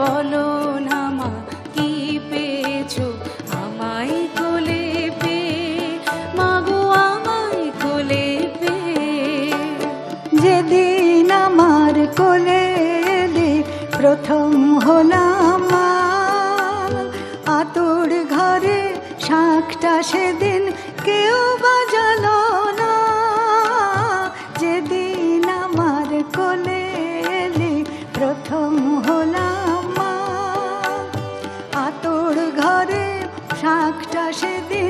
বলো না মা, কি পেয়েছ? আমায় কোলে পে, মাগো আমায় কোলে পে। যেদিন আমার কোলে দে, প্রথম হলাম আতর ঘরে শাঁখটা সেদিন কেউ বাজালো না। যেদিন আমার কোলে প্রথম হলাম ঘরে শাঁখটা সেদিন